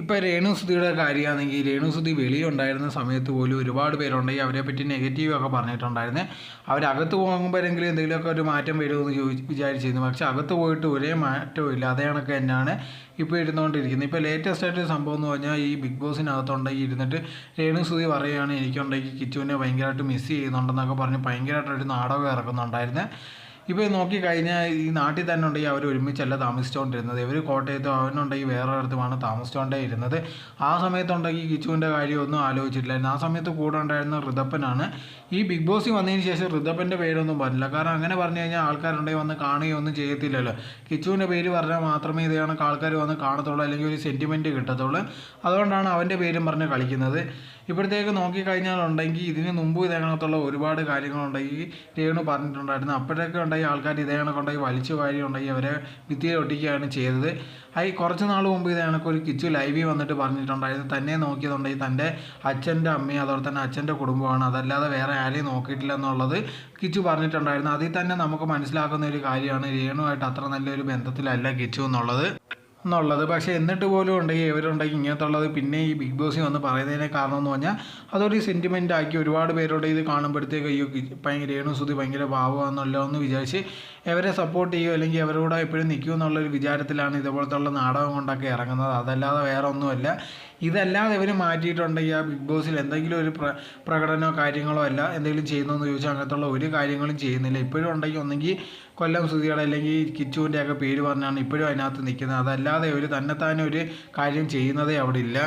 ഇപ്പോൾ രേണുസുതിയുടെ കാര്യമാണെങ്കിൽ രേണുസുതി വെളിയുണ്ടായിരുന്ന സമയത്ത് പോലും ഒരുപാട് പേരുണ്ടെങ്കിൽ അവരെ പറ്റി നെഗറ്റീവൊക്കെ പറഞ്ഞിട്ടുണ്ടായിരുന്നു. അവരകത്ത് പോകുമ്പോഴെങ്കിലും എന്തെങ്കിലുമൊക്കെ ഒരു മാറ്റം വരുമെന്ന് ചോദിച്ച് വിചാരിച്ചിരുന്നു. പക്ഷേ അകത്ത് പോയിട്ട് ഒരേ മാറ്റവും ഇല്ല അതേ തന്നെയാണ് ഇപ്പോൾ ഇരുന്നുകൊണ്ടിരിക്കുന്നത്. ഇപ്പോൾ ലേറ്റസ്റ്റ് ആയിട്ട് സംഭവം എന്ന് പറഞ്ഞാൽ ഈ ബിഗ് ബോസിനകത്തുണ്ടെങ്കിൽ ഇരുന്നിട്ട് രേണുസുതി പറയുകയാണ് എനിക്കുണ്ടെങ്കിൽ കിച്ചുവിനെ ഭയങ്കരമായിട്ട് മിസ് ചെയ്യുന്നുണ്ടെന്നൊക്കെ പറഞ്ഞ് ഭയങ്കരമായിട്ടൊരു നാടകം ഇറക്കുന്നുണ്ടായിരുന്നു. ഇപ്പോൾ നോക്കിക്കഴിഞ്ഞാൽ ഈ നാട്ടിൽ തന്നെ ഉണ്ടെങ്കിൽ അവർ ഒരുമിച്ചല്ല താമസിച്ചുകൊണ്ടിരുന്നത് ഇവർ കോട്ടയത്തും അവനുണ്ടെങ്കിൽ വേറെ ഒരിടത്തുമാണ് താമസിച്ചുകൊണ്ടേ ഇരുന്നത്. ആ സമയത്തുണ്ടെങ്കിൽ കിച്ചുവിന്റെ കാര്യമൊന്നും ആലോചിച്ചിട്ടില്ലായിരുന്നു. ആ സമയത്ത് കൂടെ ഉണ്ടായിരുന്ന ഋതപ്പനാണ് ഈ ബിഗ് ബോസിൽ വന്നതിന് ശേഷം ഋതപ്പന്റെ പേരൊന്നും പറഞ്ഞില്ല. കാരണം അങ്ങനെ പറഞ്ഞു കഴിഞ്ഞാൽ ആൾക്കാരുണ്ടെങ്കിൽ വന്ന് കാണുകയോ ഒന്നും ചെയ്യത്തില്ലല്ലോ. കിച്ചുവിന്റെ പേര് പറഞ്ഞാൽ മാത്രമേ ഇത് കണക്ക് ആൾക്കാർ വന്ന് കാണത്തുള്ളൂ. അല്ലെങ്കിൽ ഒരു സെന്റിമെന്റ് കിട്ടത്തുള്ളൂ. അതുകൊണ്ടാണ് അവന്റെ പേരും പറഞ്ഞ് കളിക്കുന്നത്. ഇപ്പോഴത്തേക്ക് നോക്കിക്കഴിഞ്ഞാലുണ്ടെങ്കിൽ ഇതിന് മുമ്പ് ഇതേ കണക്കുള്ള ഒരുപാട് കാര്യങ്ങളുണ്ടെങ്കിൽ രേണു പറഞ്ഞിട്ടുണ്ടായിരുന്നു. അപ്പോഴൊക്കെ ഉണ്ടെങ്കിൽ ആൾക്കാർ ഇതേ കണക്കുണ്ടായി വലിച്ചു വാരി ഉണ്ടായി അവരെ ഭിത്തിയിൽ ഒട്ടിക്കുകയാണ് ചെയ്തത്. ഈ കുറച്ച് നാൾ മുമ്പ് ഇതേ കണക്ക് ഒരു കിച്ചു ലൈവിൽ വന്നിട്ട് പറഞ്ഞിട്ടുണ്ടായിരുന്നു. തന്നെ നോക്കിയതുണ്ടായി തന്റെ അച്ഛന്റെ അമ്മയും അതുപോലെ തന്നെ അച്ഛന്റെ കുടുംബമാണ് അതല്ലാതെ വേറെ ആരെയും നോക്കിയിട്ടില്ല എന്നുള്ളത് കിച്ചു പറഞ്ഞിട്ടുണ്ടായിരുന്നു. അതിൽ തന്നെ നമുക്ക് മനസ്സിലാക്കുന്ന ഒരു കാര്യമാണ് രേണുമായിട്ട് അത്ര നല്ലൊരു ബന്ധത്തിലല്ല കിച്ചു എന്നുള്ളത്. എന്നുള്ളത്. പക്ഷേ എന്നിട്ട് പോലും ഉണ്ടെങ്കിൽ ഇവരുണ്ടെങ്കിൽ ഇങ്ങനത്തുള്ളത് പിന്നെ ഈ ബിഗ് ബോസിൽ വന്ന് പറയുന്നതിനെ കാരണം എന്ന് പറഞ്ഞാൽ അതൊരു സെന്റിമെന്റ് ആക്കി ഒരുപാട് പേരോട് ഇത് കാണുമ്പോഴത്തേക്ക് അയ്യോ ഭയങ്കര രേണുസുതി ഭയങ്കര ഭാവമാണെന്നല്ലോ എന്ന് വിചാരിച്ച് ഇവരെ സപ്പോർട്ട് ചെയ്യുമോ അല്ലെങ്കിൽ അവരോട് എപ്പോഴും നിൽക്കുമെന്നുള്ളൊരു വിചാരത്തിലാണ് ഇതുപോലത്തുള്ള നാടകം കൊണ്ടൊക്കെ ഇറങ്ങുന്നത്. അതല്ലാതെ വേറെ ഒന്നുമല്ല ഇതല്ലാതെ ഇവർ മാറ്റിയിട്ടുണ്ടെങ്കിൽ ആ ബിഗ് ബോസിൽ എന്തെങ്കിലും ഒരു പ്ര പ്രകടനമോ കാര്യങ്ങളോ അല്ല എന്തെങ്കിലും ചെയ്യുന്നതെന്ന് ചോദിച്ചാൽ അങ്ങനത്തുള്ള ഒരു കാര്യങ്ങളും ചെയ്യുന്നില്ല. ഇപ്പോഴും ഉണ്ടെങ്കിൽ ഒന്നെങ്കിൽ കൊല്ലം സുധിയുടെ അല്ലെങ്കിൽ കിച്ചുവിന്റെ ഒക്കെ പേര് പറഞ്ഞാണ് ഇപ്പോഴും അതിനകത്ത് നിൽക്കുന്നത് അതല്ലാതെ ഒരു തന്നെത്താനെ ഒരു കാര്യം ചെയ്യുന്നതേ അവിടെ ഇല്ല